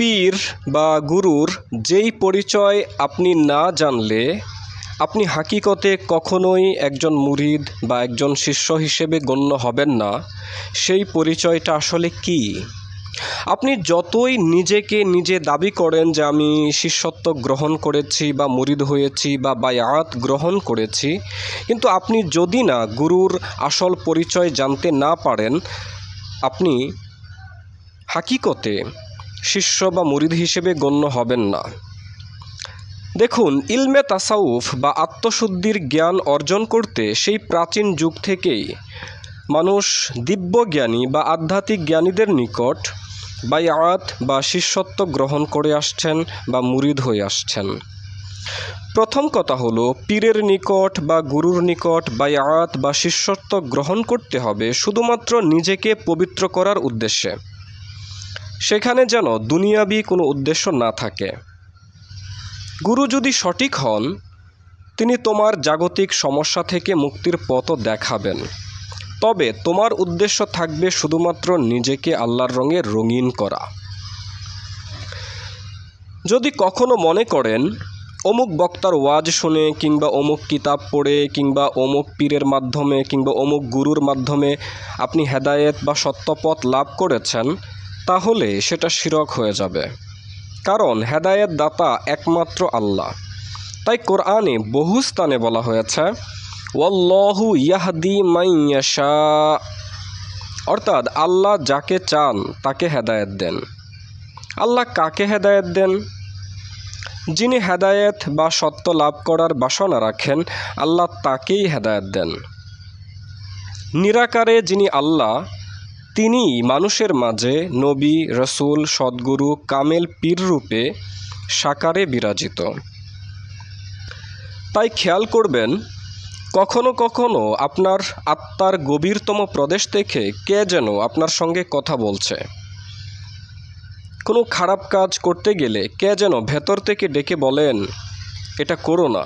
পীর বা গুরুর যেই পরিচয় আপনি না জানলে, আপনি হাকিকতে কখনোই একজন মুরিদ বা একজন শিষ্য হিসেবে গণ্য হবেন না। সেই পরিচয়টা আসলে কি? আপনি যতই নিজেকে নিজে দাবি করেন যে আমি শিষ্যত্ব গ্রহণ করেছি বা মুরিদ হয়েছি বা বায়াত গ্রহণ করেছি, কিন্তু আপনি যদি না গুরুর আসল পরিচয় জানতে না পারেন, আপনি হাকিকতে শিষ্য বা মুরিদ হিসেবে গণ্য হবেন না। দেখুন, ইলমে তাসাউফ বা আত্মশুদ্ধির জ্ঞান অর্জন করতে সেই প্রাচীন যুগ থেকেই মানুষ দিব্যজ্ঞানী বা আধ্যাত্মিক জ্ঞানীদের নিকট বায়াত বা শিষ্যত্ব গ্রহণ করে আসছেন বা মুরিদ হয়ে আসছেন। প্রথম কথা হলো, পীরের নিকট বা গুরুর নিকট বায়াত বা শিষ্যত্ব গ্রহণ করতে হবে শুধুমাত্র নিজেকে পবিত্র করার উদ্দেশ্যে। সেখানে যেন দুনিয়াবি কোনো উদ্দেশ্য না থাকে। গুরু যদি সঠিক হন, তিনি তোমার জাগতিক সমস্যা থেকে মুক্তির পথও দেখাবেন। তবে তোমার উদ্দেশ্য থাকবে শুধুমাত্র নিজেকে আল্লাহর রঙে রঙিন করা। যদি কখনো মনে করেন, অমুক বক্তার ওয়াজ শুনে কিংবা অমুক কিতাব পড়ে কিংবা অমুক পীরের মাধ্যমে কিংবা অমুক গুরুর মাধ্যমে আপনি হেদায়েত বা সত্যপথ লাভ করেছেন তাহলে সেটা শিরক হয়ে যাবে। কারণ হেদায়েত দাতা একমাত্র আল্লাহ। তাই কোরআনে বহু স্থানে বলা হয়েছে, ওয়াল্লাহু ইয়াহদি মাইয়াশা অর্থাৎ আল্লাহ যাকে চান তাকে হেদায়েত দেন। আল্লাহ কাকে হেদায়েত দেন? যিনি হেদায়েত বা সত্য লাভ করার বাসনা রাখেন, আল্লাহ তাকেই হেদায়েত দেন। নিরাকারে যিনি আল্লাহ তিনি মানুষের মাঝে নবী, রসুল, সদ্গুরু, কামেল পীর রূপে সাকারে বিরাজিত। তাই খেয়াল করবেন, কখনো কখনো আপনার আত্মার গভীরতম প্রদেশ থেকে কে যেন আপনার সঙ্গে কথা বলছে। কোনো খারাপ কাজ করতে গেলে কে যেন ভেতর থেকে ডেকে বলেন, এটা করো না।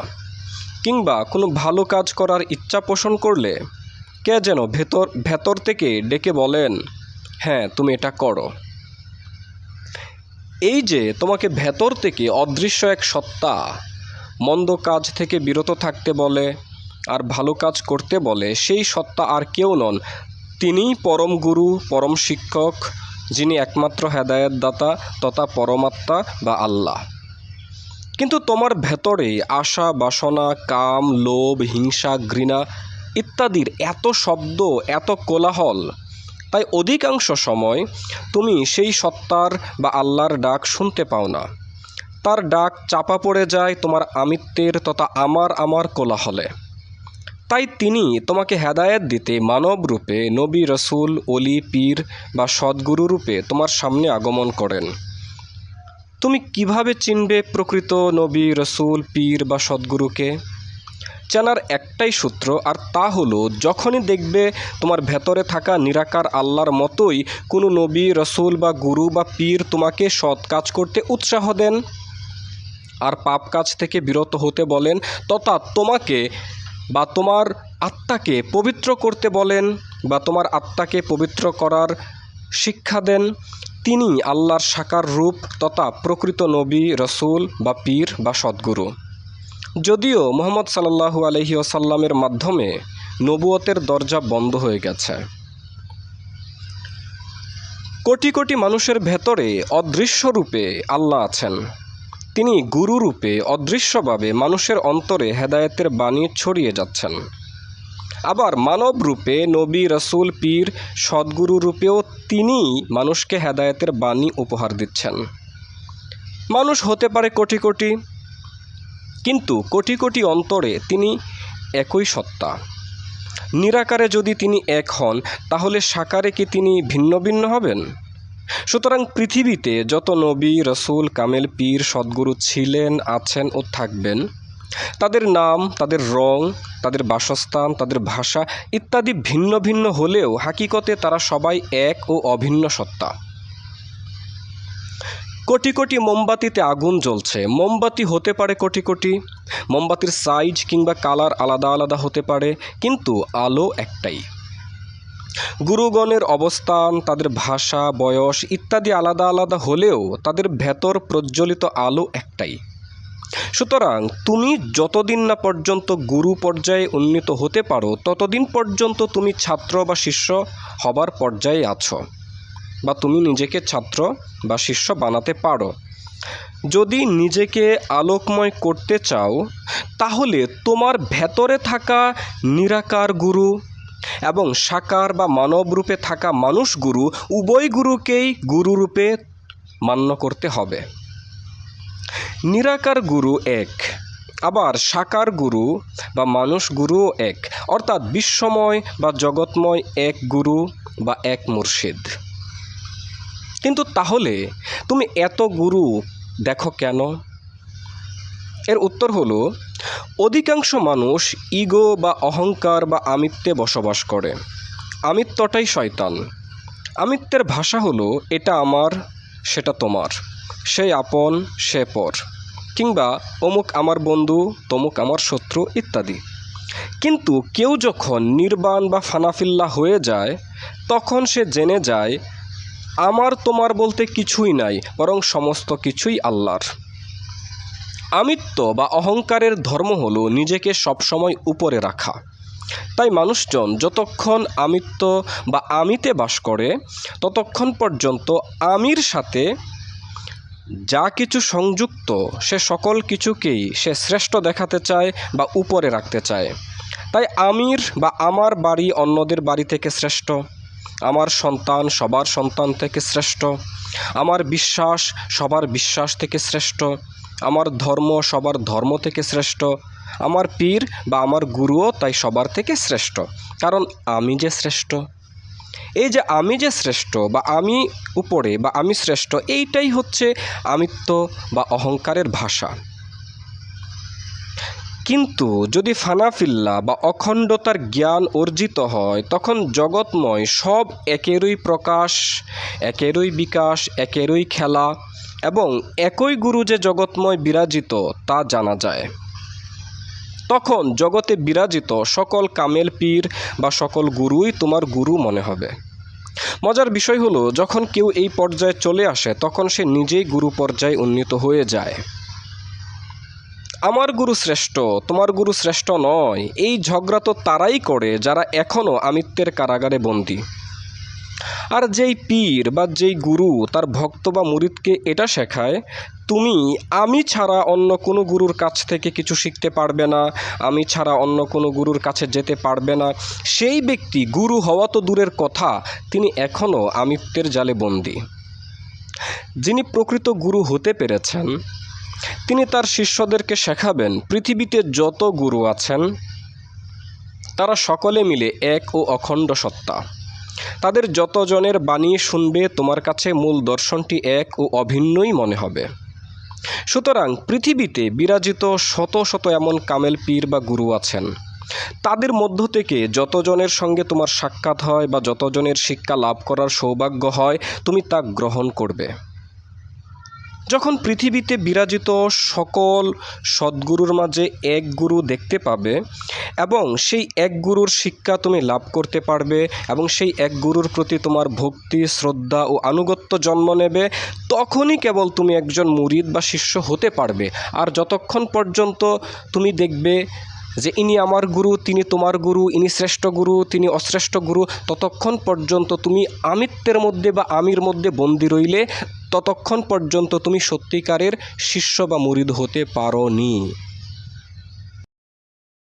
কিংবা কোনো ভালো কাজ করার ইচ্ছা পোষণ করলে কে যেন ভেতর ভেতর থেকে ডেকে বলেন হ্যাঁ তুমি এটা করো। এই যে তোমাকে ভেতর থেকে অদৃশ্য এক সত্তা, মন্দ কাজ থেকে বিরত থাকতে বলে আর ভালো কাজ করতে বলে, সেই সত্তা আর কেউ নন। তিনিই পরম গুরু, পরম শিক্ষক, যিনি একমাত্র হেদায়েত দাতা তথা পরমাত্মা বা আল্লাহ। কিন্তু তোমার ভেতরে আশা, বাসনা, কাম, লোভ, হিংসা, ঘৃণা ইত্যাদির এত শব্দ, এত কোলাহল। তাই অধিকাংশ সময় তুমি সেই সত্তার বা আল্লাহর ডাক শুনতে পাও না। তার ডাক চাপা পড়ে যায় তোমার আমিত্বের তথা আমার আমার কোলাহলে। তাই তিনি তোমাকে হেদায়েত দিতে মানব রূপে নবী, রসুল অলি পীর বা সদ্গুরু রূপে তোমার সামনে আগমন করেন। তুমি কীভাবে চিনবে প্রকৃত নবী, রসুল, পীর বা সদ্গুরুকে? চেনার একটাই সূত্র, আর তা হলো, যখনই দেখবে তোমার ভেতরে থাকা নিরাকার আল্লাহর মতোই কোনো নবী, রসুল বা গুরু বা পীর তোমাকে সৎ কাজ করতে উৎসাহ দেন, আর পাপ কাজ থেকে বিরত হতে বলেন, তথা তোমাকে বা তোমার আত্মাকে পবিত্র করতে বলেন বা তোমার আত্মাকে পবিত্র করার শিক্ষা দেন তিনি আল্লাহর সাকার রূপ তথা প্রকৃত নবী, রসুল বা পীর বা সদ্গুরু। যদিও মোহাম্মদ সাল্লাহু আলহি আসাল্লামের মাধ্যমে নবুয়তের দরজা বন্ধ হয়ে গেছে। কোটি কোটি মানুষের ভেতরে অদৃশ্য রূপে আল্লাহ আছেন। তিনি গুরু রূপে অদৃশ্যভাবে মানুষের অন্তরে হেদায়েতের বাণী ছড়িয়ে যাচ্ছেন। আবার মানব রূপে নবী, রসুল, পীর, সদ্গুরু রূপেও তিনি মানুষকে হেদায়েতের বাণী উপহার দিচ্ছেন। মানুষ হতে পারে কোটি কোটি কিন্তু কোটি কোটি অন্তরে তিনি একই সত্তা। নিরাকারে যদি তিনি এক হন, তাহলে সাকারে কি তিনি ভিন্ন ভিন্ন হবেন? সুতরাং পৃথিবীতে যত নবী, রসুল, কামেল, পীর, সদ্গুরু ছিলেন, আছেন ও থাকবেন, তাদের নাম, তাদের রং, তাদের বাসস্থান, তাদের ভাষা ইত্যাদি ভিন্ন ভিন্ন হলেও হাকিকতে তারা সবাই এক ও অভিন্ন সত্তা। কোটি কোটি মোমবাতিতে আগুন জ্বলছে। মোমবাতি হতে পারে কোটি কোটি। মোমবাতির সাইজ কিংবা কালার আলাদা আলাদা হতে পারে, কিন্তু আলো একটাই। গুরুগণের অবস্থান, তাদের ভাষা, বয়স ইত্যাদি আলাদা আলাদা হলেও তাদের ভেতর প্রজ্বলিত আলো একটাই। সুতরাং তুমি যতদিন না পর্যন্ত গুরু পর্যায়ে উন্নীত হতে পারো, ততদিন পর্যন্ত তুমি ছাত্র বা শিষ্য হবার পর্যায়ে আছো। বা তুমি নিজেকে ছাত্র বা শিষ্য বানাতে পারো। যদি নিজেকে আলোকময় করতে চাও, তাহলে তোমার ভেতরে থাকা নিরাকার গুরু এবং সাকার বা মানব রূপে থাকা মানুষ গুরু উভয় গুরুকেই গুরুরূপে মান্য করতে হবে। নিরাকার গুরু এক, আবার সাকার গুরু বা মানুষ গুরুও এক, অর্থাৎ বিশ্বময় বা জগৎময় এক গুরু বা এক মুর্শিদ। কিন্তু তাহলে তুমি এত গুরু দেখো কেন? এর উত্তর হলো, অধিকাংশ মানুষ ইগো বা অহংকার বা আমিত্বে বসবাস করে। আমিত্বটাই শয়তান। আমিত্বের ভাষা হলো, এটা আমার, সেটা তোমার। সে আপন, সে পর। কিংবা, অমুক আমার বন্ধু, তমুক আমার শত্রু, ইত্যাদি। কিন্তু কেউ যখন নির্বাণ বা ফানাফিল্লা হয়ে যায়, তখন সে জেনে যায় আমার তোমার বলতে কিছুই নাই, বরং সমস্ত কিছুই আল্লাহর। আমিত্ব বা অহংকারের ধর্ম হলো নিজেকে সবসময় উপরে রাখা। তাই মানুষজন যতক্ষণ আমিত্ব বা আমিতে বাস করে, ততক্ষণ পর্যন্ত আমির সাথে যা কিছু সংযুক্ত, সে সকল কিছুকেই সে শ্রেষ্ঠ দেখাতে চায় বা উপরে রাখতে চায়। তাই আমির বা আমার বাড়ি অন্যদের বাড়ি থেকে শ্রেষ্ঠ। আমার সন্তান সবার সন্তান থেকে শ্রেষ্ঠ। আমার বিশ্বাস সবার বিশ্বাস থেকে শ্রেষ্ঠ। আমার ধর্ম সবার ধর্ম থেকে শ্রেষ্ঠ। আমার পীর বা আমার গুরুও তাই সবার থেকে শ্রেষ্ঠ। কারণ আমি যে শ্রেষ্ঠ। এই যে আমি যে শ্রেষ্ঠ বা আমি উপরে বা আমি শ্রেষ্ঠ, এইটাই হচ্ছে আমিত্ব বা অহংকারের ভাষা। কিন্তু যদি ফানাফিল্লা বা অখণ্ডতার জ্ঞান অর্জিত হয়, তখন জগৎময় সব একেরই প্রকাশ, একেরই বিকাশ, একেরই খেলা এবং একই গুরু যে জগৎময় বিরাজিত তা জানা যায়। তখন জগতে বিরাজিত সকল কামেল পীর বা সকল গুরুই তোমার গুরু মনে হবে। মজার বিষয় হলো, যখন কেউ এই পর্যায়ে চলে আসে, তখন সে নিজেই গুরু পর্যায়ে উন্নীত হয়ে যায়। আমার গুরু শ্রেষ্ঠ, তোমার গুরু শ্রেষ্ঠ নয়। এই ঝগড়া তো তারাই করে, যারা এখনও আমিত্বের কারাগারে বন্দী। আর যেই পীর বা যেই গুরু তার ভক্ত বা মুরিদকে এটা শেখায়, তুমি, আমি ছাড়া অন্য কোনো গুরুর কাছ থেকে কিছু শিখতে পারবে না, আমি ছাড়া অন্য কোনো গুরুর কাছে যেতে পারবে না। সেই ব্যক্তি গুরু হওয়া তো দূরের কথা, তিনি এখনও আমিত্বের জালে বন্দী। যিনি প্রকৃত গুরু হতে পেরেছেন তিনি তার শিষ্যদেরকে শেখাবেন, পৃথিবীতে যত গুরু আছেন, তারা সকলে মিলে এক ও অখণ্ড সত্তা। তাদের যতজনের বাণী শুনবে, তোমার কাছে মূল দর্শনটি এক ও অভিন্নই মনে হবে। সুতরাং পৃথিবীতে বিরাজিত শত শত এমন কামেল পীর বা গুরু আছেন। তাদের মধ্য থেকে যতজনের সঙ্গে তোমার সাক্ষাৎ হয় বা যতজনের শিক্ষা লাভ করার সৌভাগ্য হয়, তুমি তা গ্রহণ করবে। যখন পৃথিবীতে বিরাজিত সকল সদ্গুরুর মাঝে এক গুরু দেখতে পাবে এবং সেই এক গুরুর শিক্ষা তুমি লাভ করতে পারবে এবং সেই এক গুরুর প্রতি তোমার ভক্তি, শ্রদ্ধা ও আনুগত্য জন্ম নেবে, তখনই কেবল তুমি একজন মুরিদ বা শিষ্য হতে পারবে। আর যতক্ষণ পর্যন্ত তুমি দেখবে যে ইনি আমার গুরু, তিনি তোমার গুরু, ইনি শ্রেষ্ঠ গুরু, তিনি অশ্রেষ্ঠ গুরু, ততক্ষণ পর্যন্ত তুমি আমিত্বের মধ্যে বা আমির মধ্যে বন্দি রইলে, ততক্ষণ পর্যন্ত তুমি সত্যিকারের শিষ্য বা মুরিদ হতে পারো নি